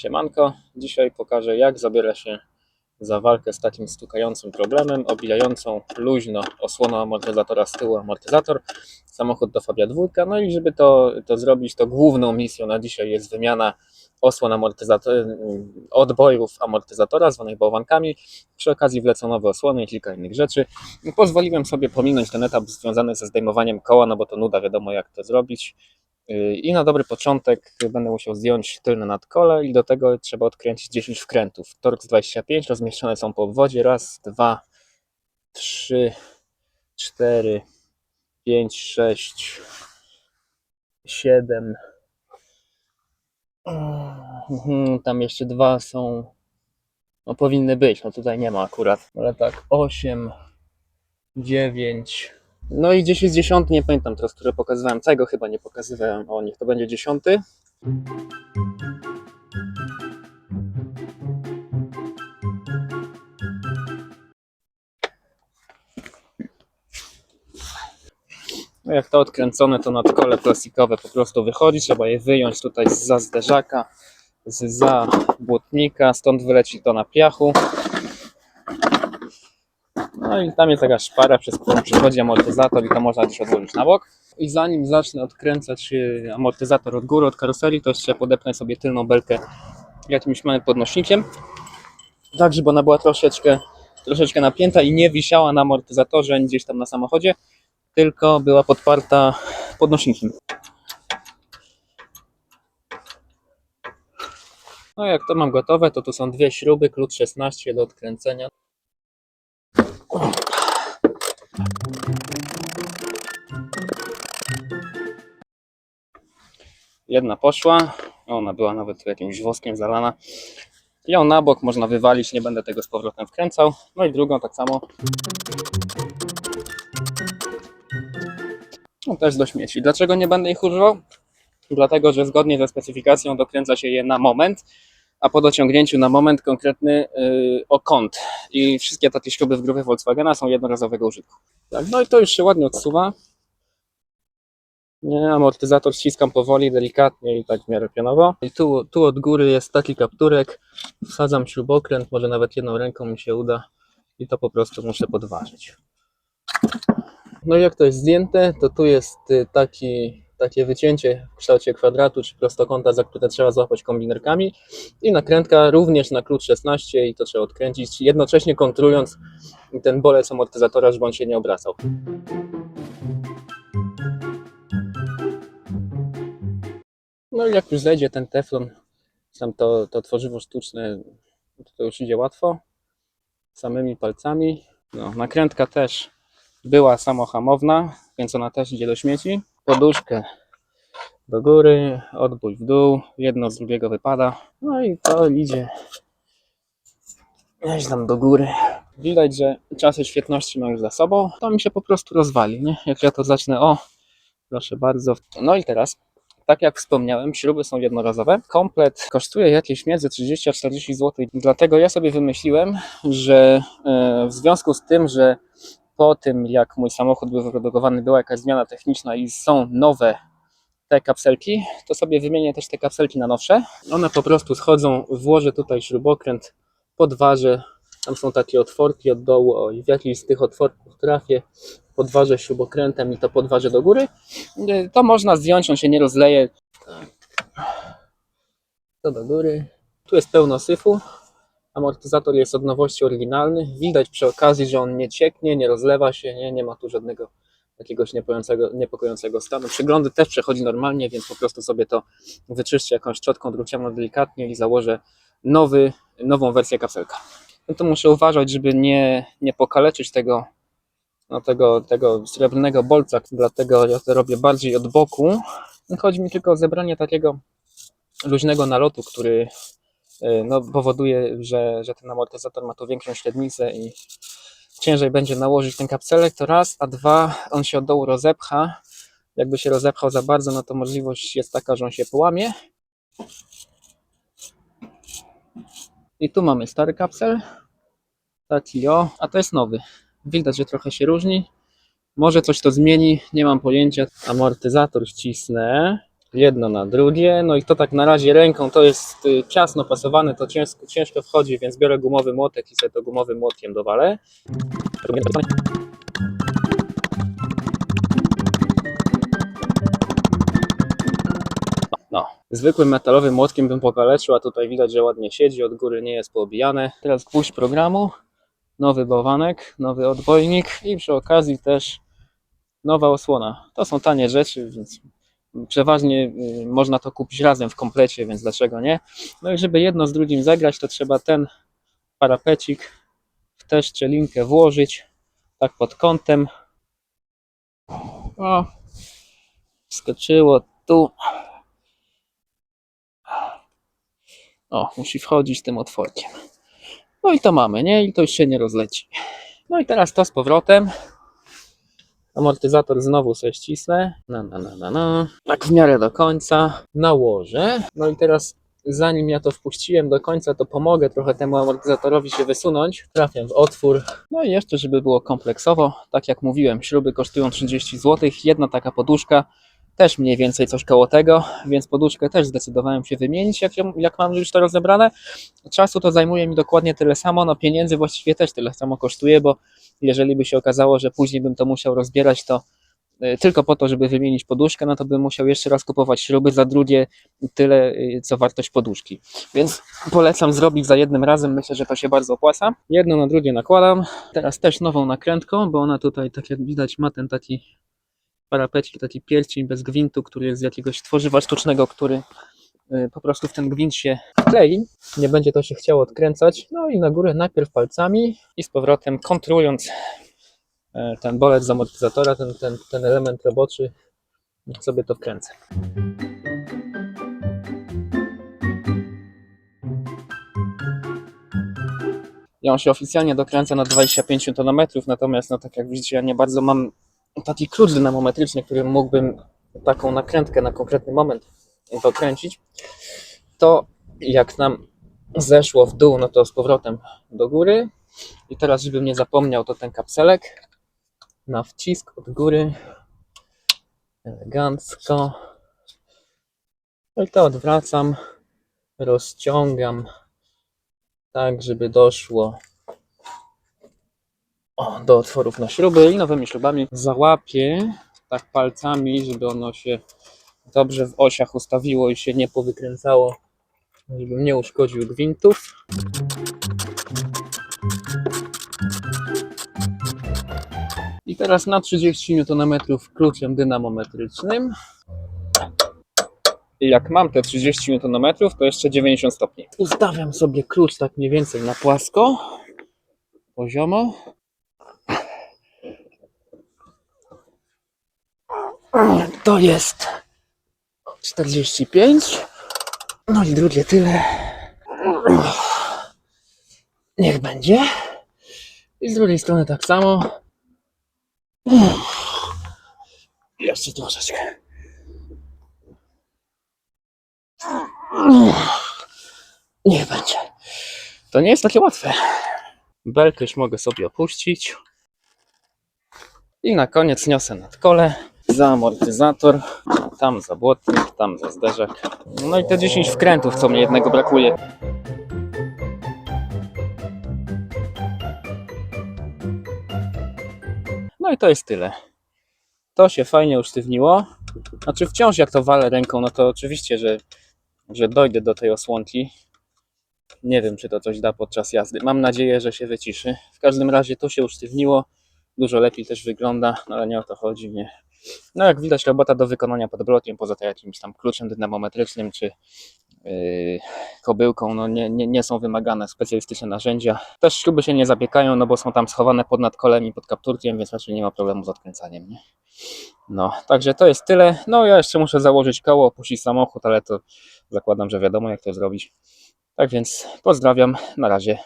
Siemanko, dzisiaj pokażę jak zabiera się za walkę z takim stukającym problemem, obijającą luźno osłoną amortyzatora z tyłu amortyzator, samochód do Fabia 2, no i żeby to, to zrobić, to główną misją na dzisiaj jest wymiana osłon amortyzator, odbojów amortyzatora zwanych bałwankami, przy okazji wlecą nowe osłony i kilka innych rzeczy. Pozwoliłem sobie pominąć ten etap związany ze zdejmowaniem koła, no bo to nuda, wiadomo jak to zrobić. I na dobry początek będę musiał zdjąć tylne nadkole i do tego trzeba odkręcić 10 wkrętów. Torx 25 rozmieszczone są po obwodzie. Raz, dwa, trzy, cztery, pięć, sześć, siedem. Mhm, Tam jeszcze dwa są. No powinny być, no tutaj nie ma akurat. Ale tak, 8, 9. No i gdzieś jest dziesiąty, nie pamiętam teraz, które pokazywałem. Całego chyba nie pokazywałem. O, niech to będzie dziesiąty. No jak to odkręcone, to nadkole plastikowe po prostu wychodzi. Trzeba je wyjąć tutaj za zderzaka, z za błotnika, stąd wyleci to na piachu. No i tam jest taka szpara, przez którą przechodzi amortyzator i to można gdzieś odłożyć na bok. I zanim zacznę odkręcać y, amortyzator od góry, od karoserii, to jeszcze podepnę sobie tylną belkę jakimś małym podnośnikiem. Tak, żeby ona była troszeczkę, troszeczkę napięta i nie wisiała na amortyzatorze gdzieś tam na samochodzie, tylko była podparta podnośnikiem. No jak to mam gotowe, to tu są dwie śruby, klucz 16 do odkręcenia. Jedna poszła, ona była nawet jakimś woskiem zalana. Ją na bok można wywalić, nie będę tego z powrotem wkręcał. No i drugą tak samo. No też do śmieci. Dlaczego nie będę ich używał? Dlatego, że zgodnie ze specyfikacją dokręca się je na moment, a po dociągnięciu na moment konkretny yy, o kąt. I wszystkie takie śruby w grupie Volkswagena są jednorazowego użytku. Tak, no i to już się ładnie odsuwa. Nie, amortyzator ściskam powoli, delikatnie i tak w miarę pionowo. I tu, tu od góry jest taki kapturek. Wsadzam śrubokręt, może nawet jedną ręką mi się uda. I to po prostu muszę podważyć. No i jak to jest zdjęte, to tu jest y, taki, takie wycięcie w kształcie kwadratu czy prostokąta, za które trzeba złapać kombinerkami. I nakrętka również na klucz 16 i to trzeba odkręcić, jednocześnie kontrując ten bolec amortyzatora, żeby on się nie obracał. No i jak już zejdzie ten teflon, tam to, to tworzywo sztuczne, to już idzie łatwo, samymi palcami. No, nakrętka też była samohamowna, więc ona też idzie do śmieci. Poduszkę do góry, odbój w dół, jedno z drugiego wypada. No i to idzie gdzieś tam do góry. Widać, że czasy świetności ma już za sobą. To mi się po prostu rozwali, nie? Jak ja to zacznę, o, proszę bardzo. No i teraz tak jak wspomniałem, śruby są jednorazowe. Komplet kosztuje jakieś między 30 a 40 zł. Dlatego ja sobie wymyśliłem, że e, w związku z tym, że po tym jak mój samochód był wyprodukowany, była jakaś zmiana techniczna i są nowe te kapselki, to sobie wymienię też te kapselki na nowsze. One po prostu schodzą, włożę tutaj śrubokręt, podważę. Tam są takie otworki od dołu, o, w jakiś z tych otworków trafię, podważę śrubokrętem i to podważę do góry. To można zdjąć, on się nie rozleje. Tak. To do góry. Tu jest pełno syfu. Amortyzator jest od nowości oryginalny. Widać przy okazji, że on nie cieknie, nie rozlewa się, nie, nie ma tu żadnego jakiegoś niepokojącego, niepokojącego stanu. Przeglądy też przechodzi normalnie, więc po prostu sobie to wyczyszczę jakąś szczotką drucianą delikatnie i założę nowy, nową wersję kapselka. No to muszę uważać, żeby nie, nie pokaleczyć tego no, tego, tego srebrnego bolca, dlatego ja to robię bardziej od boku. Chodzi mi tylko o zebranie takiego luźnego nalotu, który no, powoduje, że, że ten amortyzator ma tu większą średnicę i ciężej będzie nałożyć ten kapselek, to raz, a dwa, on się od dołu rozepcha. Jakby się rozepchał za bardzo, no to możliwość jest taka, że on się połamie. I tu mamy stary kapsel, taki o, a to jest nowy. Widać, że trochę się różni. Może coś to zmieni, nie mam pojęcia. Amortyzator ścisnę. Jedno na drugie. No i to tak na razie ręką to jest y, ciasno pasowane, to ciężko, ciężko wchodzi, więc biorę gumowy młotek i sobie to gumowym młotkiem dowalę. No, zwykłym metalowym młotkiem bym pokaleczył, a tutaj widać, że ładnie siedzi, od góry nie jest poobijane. Teraz gwóźdź programu, nowy bałwanek, nowy odbojnik i przy okazji też nowa osłona. To są tanie rzeczy, więc przeważnie y, można to kupić razem w komplecie, więc dlaczego nie? No i żeby jedno z drugim zagrać, to trzeba ten parapecik w tę szczelinkę włożyć, tak pod kątem. O, skoczyło tu. O, musi wchodzić tym otworkiem. No i to mamy, nie? I to już się nie rozleci. No i teraz to z powrotem. Amortyzator znowu sobie ścisnę. Na, na, na, na, na. Tak w miarę do końca. Nałożę. No i teraz zanim ja to wpuściłem do końca, to pomogę trochę temu amortyzatorowi się wysunąć. Trafiam w otwór. No i jeszcze, żeby było kompleksowo, tak jak mówiłem, śruby kosztują 30 zł. Jedna taka poduszka też mniej więcej coś koło tego, więc poduszkę też zdecydowałem się wymienić, jak, jak mam już to rozebrane. Czasu to zajmuje mi dokładnie tyle samo, no pieniędzy właściwie też tyle samo kosztuje, bo jeżeli by się okazało, że później bym to musiał rozbierać, to y, tylko po to, żeby wymienić poduszkę, no to bym musiał jeszcze raz kupować śruby za drugie tyle, y, co wartość poduszki. Więc polecam zrobić za jednym razem, myślę, że to się bardzo opłaca. Jedno na drugie nakładam. Teraz też nową nakrętką, bo ona tutaj, tak jak widać, ma ten taki parapecik, taki pierścień bez gwintu, który jest z jakiegoś tworzywa sztucznego, który y, po prostu w ten gwint się klei. Nie będzie to się chciało odkręcać. No i na górę najpierw palcami i z powrotem kontrując e, ten bolec z amortyzatora, ten, ten, ten element roboczy, sobie to wkręcę. I on się oficjalnie dokręca na 25 Nm, natomiast no tak jak widzicie, ja nie bardzo mam taki klucz dynamometryczny, którym mógłbym taką nakrętkę na konkretny moment dokręcić. To jak nam zeszło w dół, no to z powrotem do góry. I teraz, żebym nie zapomniał, to ten kapselek na wcisk od góry. Elegancko. No i to odwracam, rozciągam tak, żeby doszło o, do otworów na śruby i nowymi śrubami załapię tak palcami, żeby ono się dobrze w osiach ustawiło i się nie powykręcało, żebym nie uszkodził gwintów. I teraz na 30 Nm kluczem dynamometrycznym. I jak mam te 30 Nm, to jeszcze 90 stopni. Ustawiam sobie klucz tak mniej więcej na płasko, poziomo. To jest 45. No i drugie tyle. Niech będzie. I z drugiej strony tak samo. Jeszcze troszeczkę. Niech będzie. To nie jest takie łatwe. Belkę już mogę sobie opuścić. I na koniec niosę nad kole za amortyzator, tam za błotnik, tam za zderzak. No i te 10 wkrętów, co mnie jednego brakuje. No i to jest tyle. To się fajnie usztywniło. Znaczy wciąż jak to walę ręką, no to oczywiście, że, że dojdę do tej osłonki. Nie wiem, czy to coś da podczas jazdy. Mam nadzieję, że się wyciszy. W każdym razie to się usztywniło. Dużo lepiej też wygląda, no ale nie o to chodzi. Nie. No jak widać robota do wykonania pod blokiem, poza tym jakimś tam kluczem dynamometrycznym czy yy, kobyłką, no nie, nie, nie są wymagane specjalistyczne narzędzia. Też śruby się nie zapiekają, no bo są tam schowane pod nadkolem i pod kapturkiem, więc raczej nie ma problemu z odkręcaniem. Nie? No, także to jest tyle. No ja jeszcze muszę założyć koło, opuścić samochód, ale to zakładam, że wiadomo jak to zrobić. Tak więc pozdrawiam, na razie.